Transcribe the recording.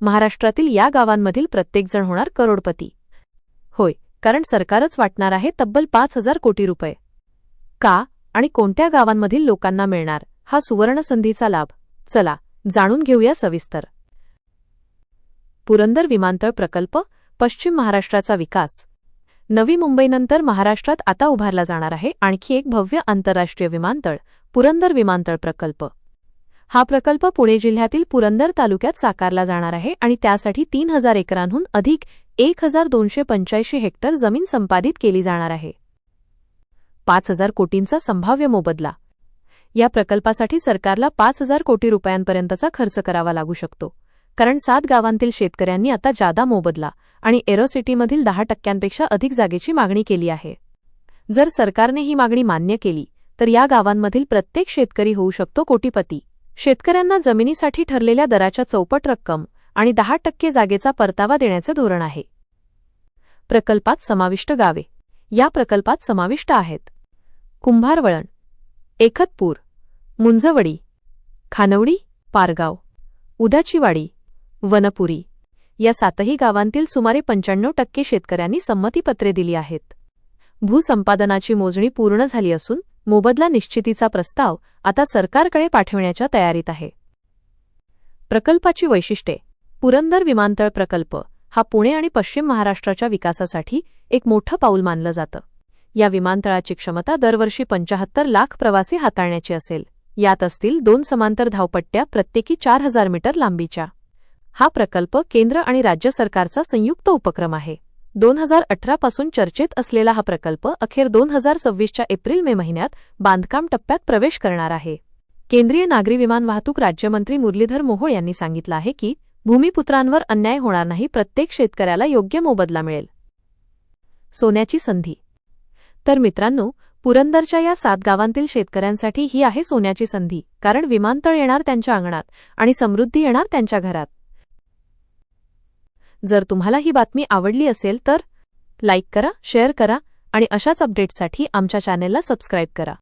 महाराष्ट्रातील या गावांमधील प्रत्येकजण होणार करोडपती. होय कारण सरकारच वाटणार आहे तब्बल पाच हजार कोटी रुपये. का आणि कोणत्या गावांमधील लोकांना मिळणार हा सुवर्णसंधीचा लाभ. चला जाणून घेऊया सविस्तर. पुरंदर विमानतळ प्रकल्प पश्चिम महाराष्ट्राचा विकास. नवी मुंबईनंतर महाराष्ट्रात आता उभारला जाणार आहे आणखी एक भव्य आंतरराष्ट्रीय विमानतळ पुरंदर विमानतळ प्रकल्प. हा प्रकल्प पुणे जिल्ह्यातील पुरंदर तालुक्यात साकारला जाणार आहे आणि त्यासाठी तीन हजार एकरांहून अधिक एक हजार दोनशे पंच्याऐंशी हेक्टर जमीन संपादित केली जाणार आहे. पाच हजार कोटींचा संभाव्य मोबदला. या प्रकल्पासाठी सरकारला पाच हजार कोटी रुपयांपर्यंतचा खर्च करावा लागू शकतो. कारण सात गावांतील शेतकऱ्यांनी आता जादा मोबदला आणि एरोसिटीमधील दहा टक्क्यांपेक्षा अधिक जागेची मागणी केली आहे. जर सरकारने ही मागणी मान्य केली तर या गावांमधील प्रत्येक शेतकरी होऊ शकतो कोटीपती. शेतकऱ्यांना जमिनीसाठी ठरलेल्या दराच्या चौपट रक्कम आणि दहा टक्के जागेचा परतावा देण्याचे धोरण आहे. प्रकल्पात समाविष्ट गावे. या प्रकल्पात समाविष्ट आहेत. कुंभारवळण एकतपूर मुंजवडी खानवडी पारगाव उदाचीवाडी वनपुरी या सातही गावांतील सुमारे पंच्याण्णव टक्के शेतकऱ्यांनी संमतीपत्रे दिली आहेत. भूसंपादनाची मोजणी पूर्ण झाली असून मोबदला निश्चितीचा प्रस्ताव आता सरकारकडे पाठविण्याच्या तयारीत आहे. प्रकल्पाची वैशिष्ट्ये. पुरंदर विमानतळ प्रकल्प हा पुणे आणि पश्चिम महाराष्ट्राच्या विकासासाठी एक मोठं पाऊल मानलं जातं. या विमानतळाची क्षमता दरवर्षी पंचाहत्तर लाख प्रवासी हाताळण्याची असेल. यात असतील दोन समांतर धावपट्ट्या प्रत्येकी चार हजार मीटर लांबीच्या. हा प्रकल्प केंद्र आणि राज्य सरकारचा संयुक्त उपक्रम आहे. दोन हजार अठरा पासून चर्चेत असलेला हा प्रकल्प अखेर दोन हजार सव्वीसच्या एप्रिल मे महिन्यात बांधकाम टप्प्यात प्रवेश करणार आहे. केंद्रीय नागरी विमान वाहतूक राज्यमंत्री मुरलीधर मोहोळ यांनी सांगितलं आहे की भूमिपुत्रांवर अन्याय होणार नाही प्रत्येक शेतकऱ्याला योग्य मोबदला मिळेल. सोन्याची संधी. तर मित्रांनो पुरंदरच्या या सात गावांतील शेतकऱ्यांसाठी ही आहे सोन्याची संधी कारण विमानतळ येणार त्यांच्या अंगणात आणि समृद्धी येणार त्यांच्या घरात. जर तुम्हाला ही बातमी आवडली असेल तर लाईक करा शेअर करा आणि अशाच अपडेट्ससाठी आमच्या चॅनेलला सबस्क्राईब करा.